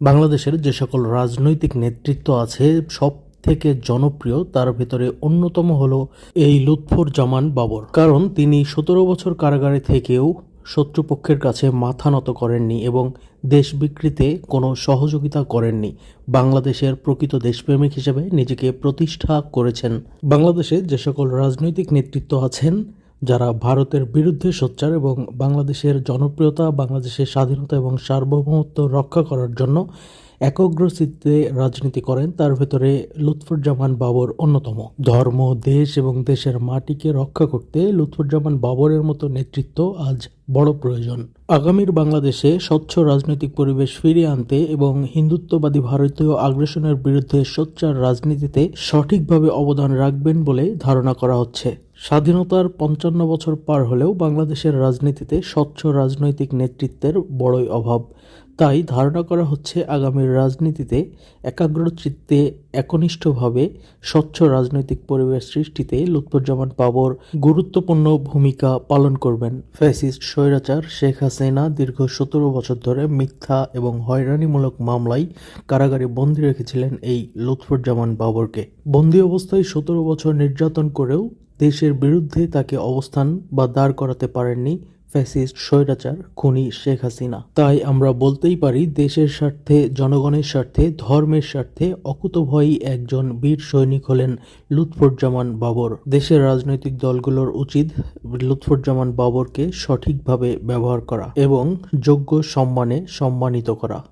বাংলাদেশের যে সকল রাজনৈতিক নেতৃত্ব আছে সব থেকে জনপ্রিয়, তার ভেতরে অন্যতম হল এই লুৎফর জামান বাবর। কারণ তিনি সতেরো বছর কারাগারে থেকেও শত্রুপক্ষের কাছে মাথা নত করেননি এবং দেশ বিক্রিতে কোনো সহযোগিতা করেননি। বাংলাদেশের প্রকৃত দেশপ্রেমিক হিসেবে নিজেকে প্রতিষ্ঠা করেছেন। বাংলাদেশে যে সকল রাজনৈতিক নেতৃত্ব আছেন যারা ভারতের বিরুদ্ধে সোচ্চার এবং বাংলাদেশের জনপ্রিয়তা, বাংলাদেশের স্বাধীনতা এবং সার্বভৌমত্ব রক্ষা করার জন্য একগ্রচিত্তে রাজনীতি করেন, তার ভেতরে লুৎফুজ্জামান বাবর অন্যতম। ধর্ম, দেশ এবং দেশের মাটিকে রক্ষা করতে লুৎফুজ্জামান বাবরের মতো নেতৃত্ব আজ বড় প্রয়োজন। আগামীর বাংলাদেশে স্বচ্ছ রাজনৈতিক পরিবেশ ফিরিয়ে আনতে এবং হিন্দুত্ববাদী ভারতীয় আগ্রাসনের বিরুদ্ধে সোচ্চার রাজনীতিতে সঠিকভাবে অবদান রাখবেন বলে ধারণা করা হচ্ছে। স্বাধীনতার পঞ্চান্ন বছর পার হলেও বাংলাদেশের রাজনীতিতে স্বচ্ছ রাজনৈতিক নেতৃত্বের বড়ই অভাব। তাই ধারণা করা হচ্ছে আগামীর রাজনীতিতে একাগ্রচিত্তে একনিষ্ঠভাবে স্বচ্ছ রাজনৈতিক পরিবেশ সৃষ্টিতে লুৎফুজ্জামান বাবর গুরুত্বপূর্ণ ভূমিকা পালন করবেন। ফ্যাসিস্ট স্বৈরাচার শেখ হাসিনা দীর্ঘ সতেরো বছর ধরে মিথ্যা এবং হয়রানিমূলক মামলায় কারাগারে বন্দী রেখেছিলেন এই লুৎফুজ্জামান বাবরকে বন্দী অবস্থায় সতেরো বছর নির্যাতন করেও দেশের বিরুদ্ধে তাকে অবস্থান বা দাঁড় করাতে পারেননি ফ্যাসিস্ট, স্বৈরাচার খুনি শেখ হাসিনা। তাই আমরা বলতেই পারি, দেশের স্বার্থে, জনগণের স্বার্থে, ধর্মের স্বার্থে অকুতভয়ী একজন বীর সৈনিক হলেন লুৎফুজ্জামান বাবর। দেশের রাজনৈতিক দলগুলোর উচিত লুৎফুজ্জামান বাবরকে সঠিকভাবে ব্যবহার করা এবং যোগ্য সম্মানে সম্মানিত করা।